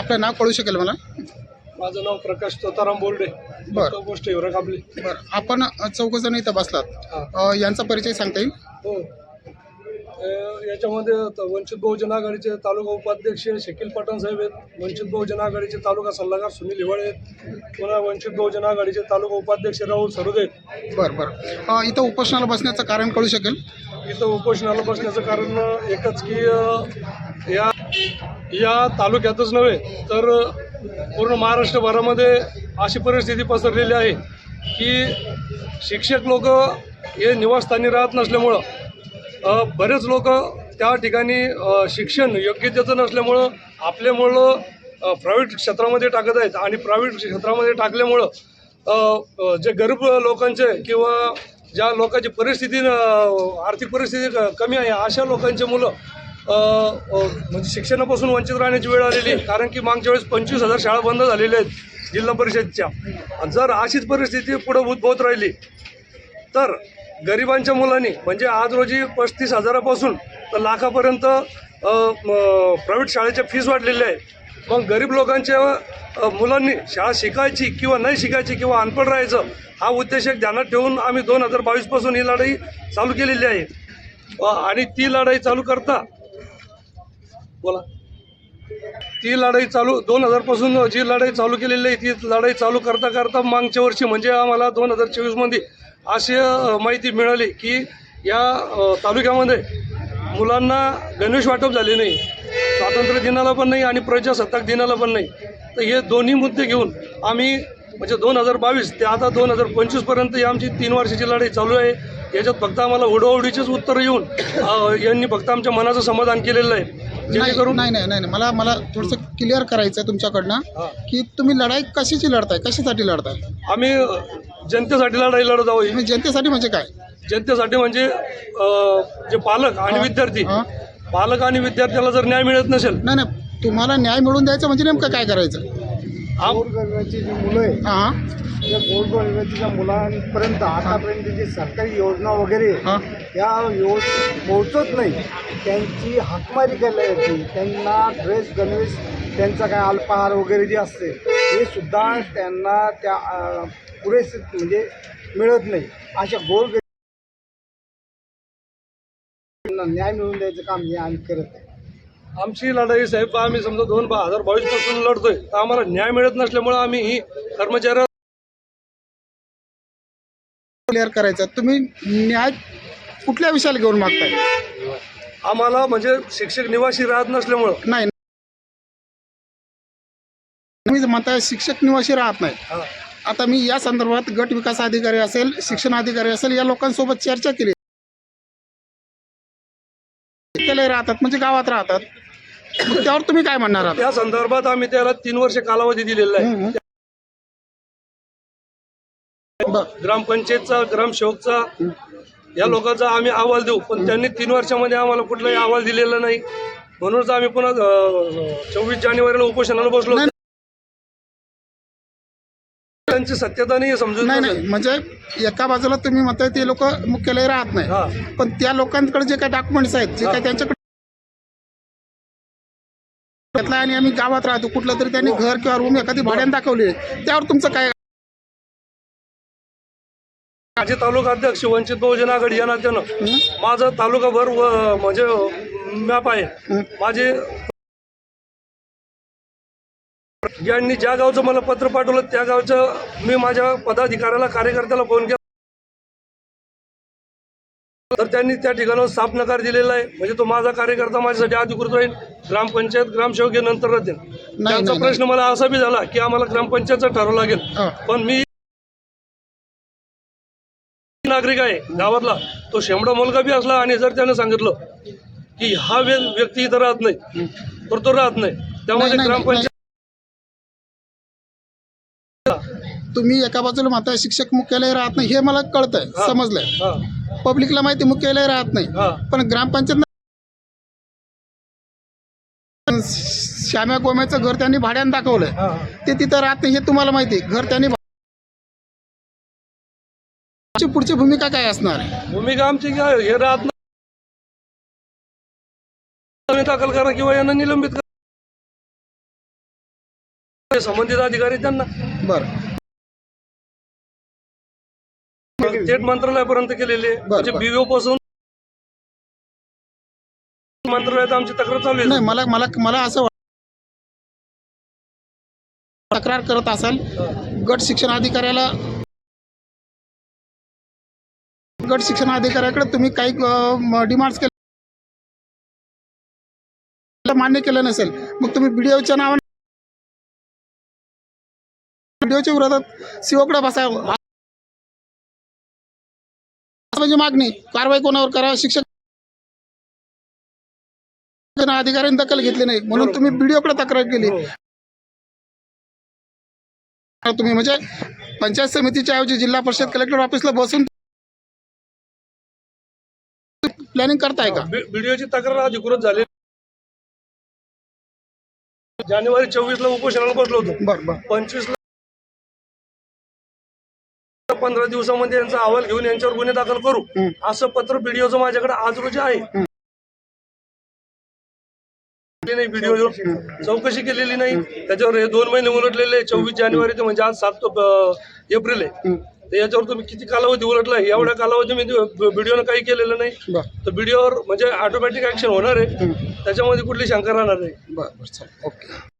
आपलं नाव कळू शकेल मला? माझं नाव प्रकाश तोताराम बोर्डे. बरं. गोष्ट हिवरक आपली बरं. आपण चौघ जण इथं बसलात. हा. अ, यांचा परिचय सांगता येईल? हो. अ, याच्यामध्ये त- वंचित बहुजन आघाडीचे तालुका उपाध्यक्ष शकील पठाण साहेब आहेत. वंचित बहुजन आघाडीचे तालुका सल्लागार सुनील हिवाळे आहेत. पुन्हा वंचित बहुजन आघाडीचे तालुका उपाध्यक्ष राहुल सरोदे आहेत. बरं बरं. अ, इथं उपोषणाला बसण्याचं कारण कळू शकेल? इथं उपोषणाला बसण्याचं कारण एकच की अ, या या तालुक्यातच नव्हे तर पूर्ण महाराष्ट्रभरामध्ये अशी परिस्थिती पसरलेली आहे की शिक्षक लोक हे निवासस्थानी राहत नसल्यामुळं बरेच लोक त्या ठिकाणी शिक्षण शिक्षण योग्यतेचं नसल्यामुळं आपल्यामुळं प्रायव्हेट क्षेत्रामध्ये टाकत आहेत आणि प्रायव्हेट क्षेत्रामध्ये टाकल्यामुळं जे गरीब लोकांचे किंवा ज्या लोकांची परिस्थिती आर्थिक परिस्थिती कमी आहे अशा लोकांचे मुलं म्हणजे शिक्षणापासून वंचित राहण्याची वेळ आलेली आहे. कारण की मागच्या वेळेस पंचवीस हजार शाळा बंद झालेल्या आहेत जिल्हा परिषदच्या. जर अशीच परिस्थिती पुढे उद्भवत राहिली तर गरिबांच्या मुलांनी म्हणजे आज रोजी पस्तीस हजारापासून तर लाखापर्यंत प्रायव्हेट शाळेच्या फीज वाढलेल्या आहेत. मग गरीब लोकांच्या मुलांनी शाळा शिकायची किंवा नाही शिकायची किंवा अनपड राहायचं हा उद्देश ध्यानात ठेवून आम्ही दोन हजार बावीसपासून ही लढाई चालू केलेली आहे. आणि ती लढाई चालू करता बोला. ती लढाई चालू दोन हजारपासून जी लढाई चालू केलेली आहे ती लढाई चालू करता करता मागच्या वर्षी म्हणजे आम्हाला दोन हजार चोवीसमध्ये अशी माहिती मिळाली की या तालुक्यामध्ये मुलांना गणवेश वाटप झाले नाही. स्वातंत्र्य दिनाला पण नाही आणि प्रजासत्ताक दिनाला पण नाही. तर हे दोन्ही मुद्दे घेऊन आम्ही म्हणजे दोन हजार बावीस ते आता दोन हजार पंचवीसपर्यंत ही आमची तीन वर्षाची लढाई चालू आहे. याच्यात फक्त आम्हाला ओढाओढीचेच उत्तर येऊन यांनी फक्त आमच्या मनाचं समाधान केलेलं आहे. जेणेकरून नाही नाही नाही मला मला थोडंसं क्लिअर करायचं आहे तुमच्याकडनं. की तुम्ही लढाई कशाची लढताय? कशासाठी लढताय? आम्ही जनतेसाठी लढाई लढत आहोत. तुम्ही जनतेसाठी म्हणजे काय? जनतेसाठी म्हणजे अ, जे पालक आणि. विद्यार्थी हा. पालक आणि विद्यार्थ्याला जर न्याय मिळत नसेल नाही नाही. तुम्हाला न्याय मिळवून द्यायचं म्हणजे नेमकं काय करायचं? गोरगरिबाची जी मुलं आहे हां. त्या गोरगरिबाच्या मुलांपर्यंत आतापर्यंत जी सरकारी योजना वगैरे हां. या योज पोहोचत नाही. त्यांची हाकमारी केली जाते त्यांना ड्रेस गणवेश त्यांचा काय अल्पाहार वगैरे जे असते हे सुद्धा त्यांना त्या अं, पुरेसे म्हणजे मिळत नाही. अशा गोरगरीब न्याय मिळवून द्यायचं काम हे आम्ही करत आहे. आमची लढाई साहेब आम्ही समजा दोन हजार बावीसपासून लढतोय. तर आम्हाला न्याय मिळत नसल्यामुळे आम्ही ही कर्मचाऱ्या क्लिअर करायचं. तुम्ही न्याय कुठल्या विषयाला घेऊन मागताय? आम्हाला म्हणजे शिक्षक निवासी राहत नसल्यामुळं. नाही. तुम्ही म्हणताय शिक्षक निवासी राहत नाही. आता मी या संदर्भात गट विकास अधिकारी असेल शिक्षण अधिकारी असेल या लोकांसोबत चर्चा केली. राहतात म्हणजे गावात राहतात. मग त्यावर तुम्ही काय म्हणणार आहात त्या संदर्भात आम्ही त्याला तीन वर्ष कालावधी दिलेला आहे. ग्रामपंचायतचा ग्रामसेवकचा या लोकांचा आम्ही अहवाल देऊ. पण त्यांनी तीन वर्षामध्ये आम्हाला कुठलाही अहवाल दिलेला नाही. म्हणूनच आम्ही पुन्हा चोवीस जानेवारीला उपोषणाला बसलो. त्यांची सत्यता नाही समजून नाही नाही. म्हणजे एका बाजूला तुम्ही म्हणताय ते लोक मुख्यालय राहत नाही. पण त्या लोकांकडे जे काही डॉक्युमेंट्स आहेत जे काही त्यांच्याकडे घेतलाय आणि आम्ही गावात राहतो. कुठलं तरी त्यांनी घर किंवा रूम एखादी भाड्याने दाखवली. त्यावर तुमचं काय? माझे तालुका अध्यक्ष वंचित बहुजन आघाडी या नात्यानं? माझा तालुकाभर म्हणजे मॅप आहे? माझे यांनी ज्या गावचं मला पत्र पाठवलं त्या गावचं मी माझ्या पदाधिकाऱ्याला कार्यकर्त्याला फोन केला. तर त्यांनी त्या ठिकाणावर साफ नकार दिलेला आहे. म्हणजे तो माझा कार्यकर्ता माझ्यासाठी अधिकृत राहील. ग्रामपंचायत ग्रामसेवक हे नंतर राहतील त्यांचा प्रश्न मला असा बी झाला की आम्हाला ग्रामपंचायतचा ठरावं लागेल. पण मी नागरिक आहे गावातला. तो शेमडा मुलगा बी असला आणि जर त्यानं सांगितलं की हा व्य- व्यक्ती इथं राहत नाही तर तो राहत नाही. त्यामध्ये ग्रामपंचायत तुम्ही एका बाजूला म्हणताय शिक्षक मुख्यालय राहत नाही हे मला कळतंय. समजलंय. पब्लिकला माहिती मुख्यालय राहत नाही. पण ग्रामपंचायत श्याम्या गोम्याचं घर त्यांनी भाड्याने दाखवलंय. ते तिथं राहत नाही हे तुम्हाला माहिती. घर त्यांनी पुढची भूमिका काय असणार भूमिका आमची काय? हे राहत नाही. दाखल करा किंवा यांना निलंबित करा. संबंधित अधिकारी त्यांना. बरं. थेट मंत्रालयापर्यंत केलेली आहे. म्हणजे बरं. बीओ पासून मंत्रालयात आमची तक्रार चालू आहे. नाही मला मला मला असं वाट- तक्रार करत असाल गट शिक्षण अधिकाऱ्याला गट शिक्षण अधिकाऱ्याकडे तुम्ही काही डिमांड्स केले मान्य केलं नसेल मग तुम्ही बीडीओच्या नावाने बीडीओच्या विरोधात सीओकडे बसा म्हणजे मागणी. कारवाई कोणावर करा? शिक्षक अधिकाऱ्यांनी दखल घेतली नाही. म्हणून तुम्ही बीडीओकडे तक्रार केली. हो. तुम्ही म्हणजे पंचायत समितीच्या ऐवजी जिल्हा परिषद कलेक्टर ऑफिसला बसून प्लॅनिंग करताय का? व्हिडिओची तक्रार अधिकृत झाली. जानेवारी चोवीस ला उपोषणाला बसलो होतो. बर पंचवीस ला पंधरा दिवसामध्ये यांचा अहवाल घेऊन यांच्यावर गुन्हे दाखल करू. असं पत्र व्हिडिओचं माझ्याकडे आज रोजी आहे. व्हिडिओ चौकशी केलेली नाही. त्याच्यावर हे दोन महिने उलटलेले चोवीस जानेवारी ते म्हणजे आज सात एप्रिल आहे. तर याच्यावर तुम्ही किती कालावधी उलटला एवढ्या कालावधी मी व्हिडिओनं काही केलेलं नाही. तर व्हिडिओवर म्हणजे ऑटोमॅटिक ऍक्शन होणार आहे. त्याच्यामध्ये कुठली शंका राहणार नाही. बर ओके.